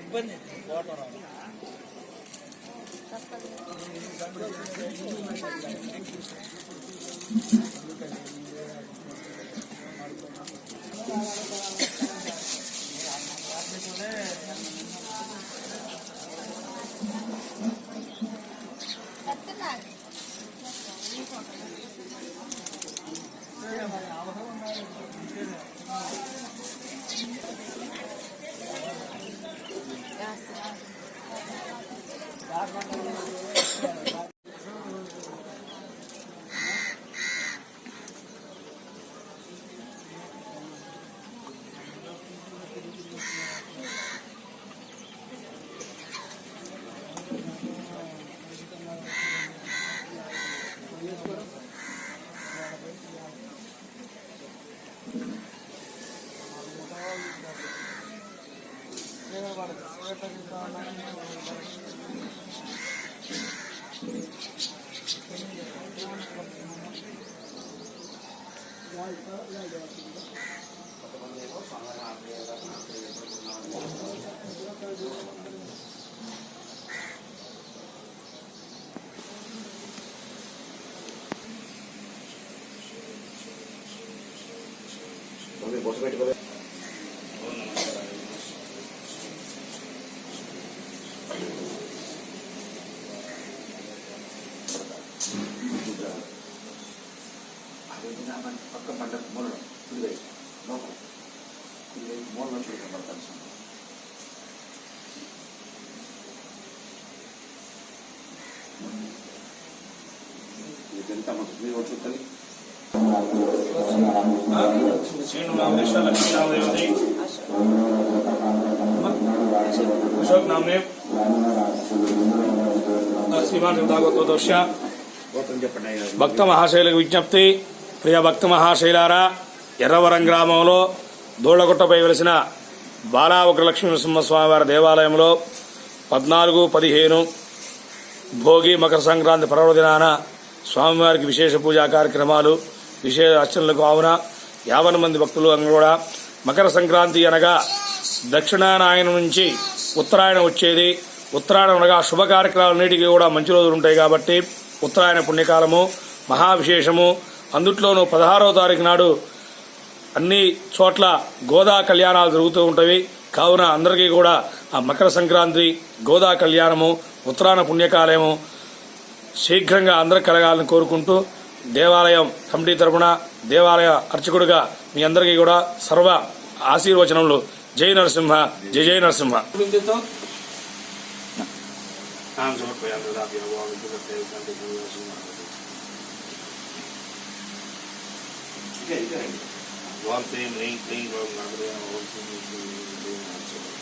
ఇబ్బంది water Gracias. বসে పక్క పంట మూలలో కుడివైపు లోపల కుడివైపు మూలలో చూడబడతాను సార్ ఇదంతా మొత్తం మీరు ఒకటి చూడాలి శ్రీను రామకృష్ణ లక్ష్మీనామదేవతి అశోక్ నామ్నే శ్రీమాన్ భాగవతోదోష గోత్రం చెప్పండి అయ్యా. భక్త మహాశైలకు విజ్ఞప్తి ప్రియ భక్త మహాశైలారా ఎర్రవరం గ్రామంలో దూళ్ళగుట్టపై వెలిసిన బాలావక్ర లక్ష్మీ నరసింహస్వామివారి దేవాలయంలో పద్నాలుగు పదిహేను భోగి మకర సంక్రాంతి పర్వదినాన స్వామివారికి విశేష పూజా కార్యక్రమాలు విశేష అర్చనలకు ఆవున యాభై మంది భక్తులు కూడా మకర సంక్రాంతి అనగా దక్షిణాయనం నుంచి ఉత్తరాయణం వచ్చేది. ఉత్తరాయణం అనగా శుభ కార్యక్రమాలన్నిటికీ కూడా మంచి రోజులు ఉంటాయి కాబట్టి ఉత్తరాయణ పుణ్యకాలము మహావిశేషము అందుట్లోనూ పదహారవ తారీఖు నాడు అన్ని చోట్ల గోదా కళ్యాణాలు జరుగుతూ ఉంటాయి కావున అందరికీ కూడా ఆ మకర సంక్రాంతి గోదా కళ్యాణము ఉత్తరాయణ పుణ్యకాలయము శీఘ్రంగా అందరికి కలగాలని కోరుకుంటూ దేవాలయం కమిటీ తరపున దేవాలయ అర్చకుడిగా మీ అందరికీ కూడా సర్వ ఆశీర్వచనములు. జై నరసింహ జై జై Narasimha. Okay. One thing, well, I'm not gonna, I'm I'm not. gonna,